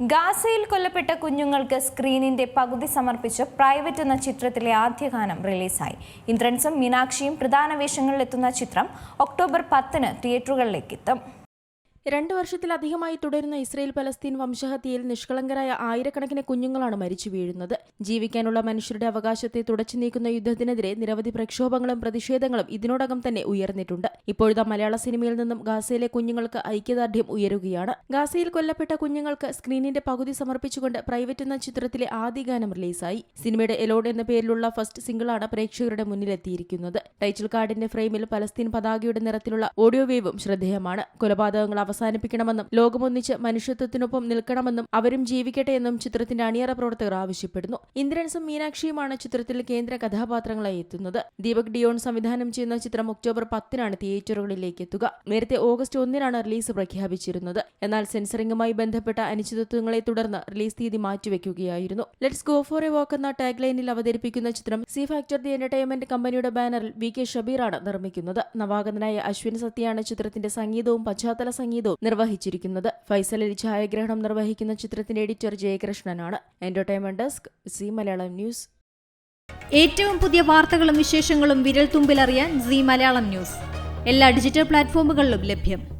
ഗാസയിൽ കൊല്ലപ്പെട്ട കുഞ്ഞുങ്ങൾക്ക് സ്ക്രീനിന്റെ പകുതി സമർപ്പിച്ച് പ്രൈവറ്റ് എന്ന ചിത്രത്തിലെ ആദ്യ ഗാനം റിലീസായി. ഇന്ദ്രൻസും മീനാക്ഷിയും പ്രധാന വേഷങ്ങളിലെത്തുന്ന ചിത്രം ഒക്ടോബർ പത്തിന് തിയേറ്ററുകളിലേക്ക് എത്തും. രണ്ട് വർഷത്തിലധികമായി തുടരുന്ന ഇസ്രയേൽ പലസ്തീൻ വംശഹത്യയിൽ നിഷ്കളങ്കരായ ആയിരക്കണക്കിന് കുഞ്ഞുങ്ങളാണ് മരിച്ചു വീഴുന്നത്. ജീവിക്കാനുള്ള മനുഷ്യരുടെ അവകാശത്തെ തുടച്ചു നീക്കുന്ന യുദ്ധത്തിനെതിരെ നിരവധി പ്രക്ഷോഭങ്ങളും പ്രതിഷേധങ്ങളും ഇതിനോടകം തന്നെ ഉയർന്നിട്ടുണ്ട്. ഇപ്പോഴത്തെ മലയാള സിനിമയിൽ നിന്നും ഗാസയിലെ കുഞ്ഞുങ്ങൾക്ക് ഐക്യദാർഢ്യം ഉയരുകയാണ്. ഗാസയിൽ കൊല്ലപ്പെട്ട കുഞ്ഞുങ്ങൾക്ക് സ്ക്രീനിന്റെ പകുതി സമർപ്പിച്ചുകൊണ്ട് പ്രൈവറ്റ് എന്ന ചിത്രത്തിലെ ആദ്യ ഗാനം റിലീസായി. സിനിമയുടെ എലോഡ് എന്ന പേരിലുള്ള ഫസ്റ്റ് സിംഗിളാണ് പ്രേക്ഷകരുടെ മുന്നിലെത്തിയിരിക്കുന്നത്. ടൈറ്റിൽ കാർഡിന്റെ ഫ്രെയിമിൽ പലസ്തീൻ പതാകയുടെ നിറത്തിലുള്ള ഓഡിയോ വേവും ശ്രദ്ധേയമാണ്. കൊലപാതകങ്ങൾ അവസാനിപ്പിക്കണമെന്നും ലോകമൊന്നിച്ച് മനുഷ്യത്വത്തിനൊപ്പം നിൽക്കണമെന്നും അവരും ജീവിക്കട്ടെ എന്നും ചിത്രത്തിന്റെ അണിയറ പ്രവർത്തകർ ആവശ്യപ്പെടുന്നു. ഇന്ദ്രൻസും മീനാക്ഷിയുമാണ് ചിത്രത്തിൽ കേന്ദ്ര കഥാപാത്രങ്ങളായി എത്തുന്നത്. ദീപക് ഡിയോൺ സംവിധാനം ചെയ്യുന്ന ചിത്രം ഒക്ടോബർ പത്തിനാണ് തിയേറ്ററുകളിലേക്ക് എത്തുക. നേരത്തെ ഓഗസ്റ്റ് ഒന്നിനാണ് റിലീസ് പ്രഖ്യാപിച്ചിരുന്നത്. എന്നാൽ സെൻസറിംഗുമായി ബന്ധപ്പെട്ട അനിശ്ചിതത്വങ്ങളെ തുടർന്ന് റിലീസ് തീയതി മാറ്റിവെക്കുകയായിരുന്നു. Let's go for a walk എന്ന ടാഗ് ലൈനിൽ അവതരിപ്പിക്കുന്ന ചിത്രം സി ഫാക്ടർ ദി എന്റർടൈൻമെന്റ് കമ്പനിയുടെ ബാനറിൽ വി കെ ഷബീറാണ് നിർമ്മിക്കുന്നത്. നവാഗതനായ അശ്വിൻ സത്യാണ് ചിത്രത്തിന്റെ സംഗീതവും പശ്ചാത്തല സംഗീതവും നിർവഹിച്ചിരിക്കുന്നത് ഫൈസൽ അലി ഛായാഗ്രഹണം നിർവഹിക്കുന്ന ചിത്രത്തിന്റെ editor ജയകൃഷ്ണനാണ്. Entertainment desk Zee Malayalam News. ഏറ്റവും പുതിയ വാർത്തകളും വിശേഷങ്ങളും വിരൽ തുമ്പിലറിയാൻ സി മലയാളം ന്യൂസ്. എല്ലാ ഡിജിറ്റൽ പ്ലാറ്റ്ഫോമുകളിലും ലഭ്യം.